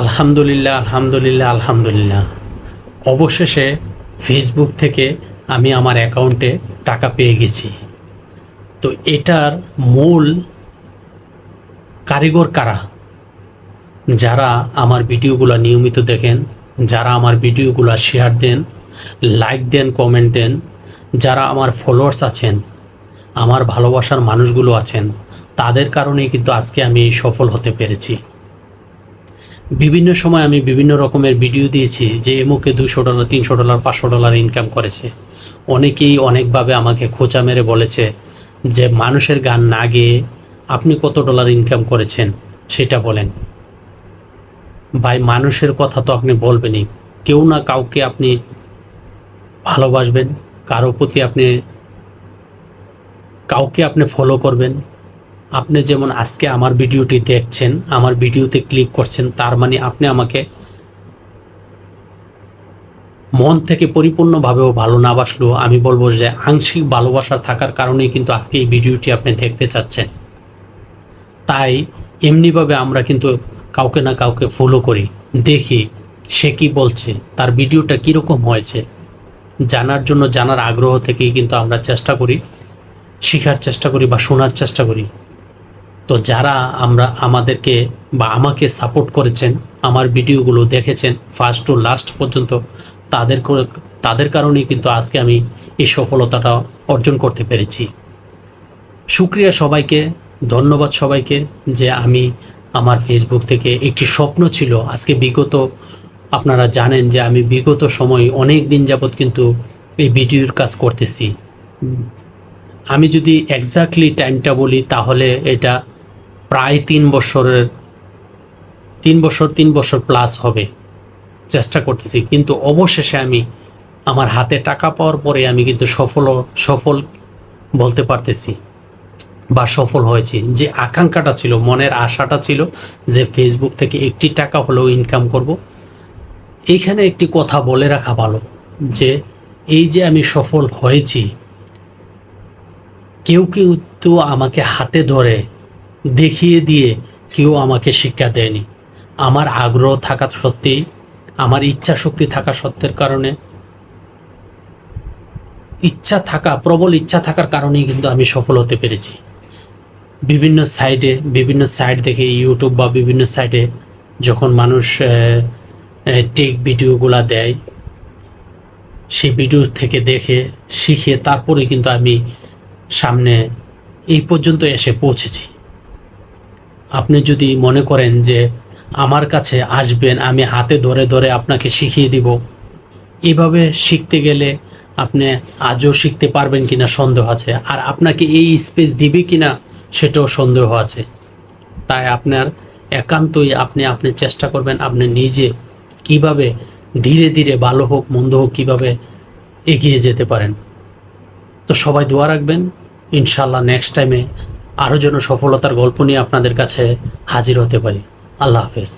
আলহামদুলিল্লাহ আলহামদুলিল্লাহ আলহামদুলিল্লাহ। অবশেষে ফেসবুক থেকে আমি আমার অ্যাকাউন্টে টাকা পেয়ে গেছি। তো এটার মূল কারিগর কারা? যারা আমার ভিডিওগুলো নিয়মিত দেখেন, যারা আমার ভিডিওগুলো শেয়ার দেন লাইক দেন কমেন্ট দেন, যারা আমার ফলোয়ার্স আছেন, আমার ভালোবাসার মানুষগুলো আছেন, তাদের কারণেই কিন্তু আজকে আমি সফল হতে পেরেছি। বিভিন্ন সময় আমি বিভিন্ন রকমের ভিডিও দিয়েছি যে এমুকে দুশো ডলার তিনশো ডলার পাঁচশো ডলার ইনকাম করেছে। অনেকেই অনেকভাবে আমাকে খোঁচা মেরে বলেছে যে, মানুষের গান না গেয়ে আপনি কত ডলার ইনকাম করেছেন? সেটা বলেন। ভাই, মানুষের কথা তো আপনি বলবেনই। কেউ না কাউকে আপনি ভালোবাসবেন, কারও প্রতি আপনি, কাউকে আপনি ফলো করবেন। আপনি যেমন আজকে আমার ভিডিওটি দেখছেন, আমার ভিডিওতে ক্লিক করছেন, তার মানে আপনি আমাকে মন থেকে পরিপূর্ণভাবেও ভালো না বাসলেও আমি বলব যে আংশিক ভালোবাসা থাকার কারণেই কিন্তু আজকে এই ভিডিওটি আপনি দেখতে চাচ্ছেন। তাই এমনিভাবে আমরা কিন্তু কাউকে না কাউকে ফলো করি, দেখি সে কি বলছে, তার ভিডিওটা কীরকম হয়েছে। জানার জন্য, জানার আগ্রহ থেকেই কিন্তু আমরা চেষ্টা করি, শেখার চেষ্টা করি বা শোনার চেষ্টা করি। তো যারা আমরা আমাদেরকে বা আমাকে সাপোর্ট করেছেন, আমার ভিডিওগুলো দেখেছেন ফার্স্ট টু লাস্ট পর্যন্ত, তাদের তাদের কারণেই কিন্তু আজকে আমি এই সফলতাটা অর্জন করতে পেরেছি। শুক্রিয়া সবাইকে, ধন্যবাদ সবাইকে যে আমি আমার ফেসবুক থেকে একটি স্বপ্ন ছিল। আজকে বিগত, আপনারা জানেন যে আমি বিগত সময় অনেক দিন যাবৎ কিন্তু এই ভিডিওর কাজ করতেছি। আমি যদি এক্স্যাক্টলি টাইমটা বলি, তাহলে এটা প্রায় তিন বছরের, তিন বছর তিন বছর প্লাস হবে। চেষ্টা করতেছি। কিন্তু অবশেষে আমি আমার হাতে টাকা পাওয়ার পরে আমি কিন্তু সফল সফল বলতে পারতেছি বা সফল হয়েছি। যে আকাঙ্ক্ষাটা ছিল, মনের আশাটা ছিল যে ফেসবুক থেকে একটি টাকা হলেও ইনকাম করব। এইখানে একটি কথা বলে রাখা ভালো যে এই যে আমি সফল হয়েছি, কেউ কেউ তো আমাকে হাতে ধরে দেখিয়ে দিয়ে কেউ আমাকে শিক্ষা দেয়নি। আমার আগ্রহ থাকা সত্ত্বেই, আমার ইচ্ছা শক্তি থাকা সত্ত্বের কারণে। ইচ্ছা থাকা, প্রবল ইচ্ছা থাকার কারণেই কিন্তু আমি সফল হতে পেরেছি। বিভিন্ন সাইডে বিভিন্ন সাইট দেখে, ইউটিউব বা বিভিন্ন সাইটে যখন মানুষ টেক ভিডিওগুলা দেয় সেই ভিডিও থেকে দেখে, শিখে, তারপরে কিন্তু আমি সামনে এই পর্যন্ত এসে পৌঁছেছি। আপনি যদি মনে করেন যে আমার কাছে আসবেন, আমি হাতে ধরে ধরে আপনাকে শিখিয়ে দিব, এভাবে শিখতে গেলে আপনি আজও শিখতে পারবেন কিনা সন্দেহ আছে। আর আপনাকে এই স্পেস দিবে কিনা সেটাও সন্দেহ আছে। তাই আপনার একান্তই আপনি আপনি চেষ্টা করবেন আপনি নিজে কীভাবে ধীরে ধীরে ভালো হোক, মন্দ হোক কীভাবে এগিয়ে যেতে পারেন। তো সবাই দোয়া রাখবেন। ইনশাল্লাহ নেক্সট টাইমে আরও যেন সফলতার গল্প নিয়ে আপনাদের কাছে হাজির হতে পারি। আল্লাহ হাফেজ।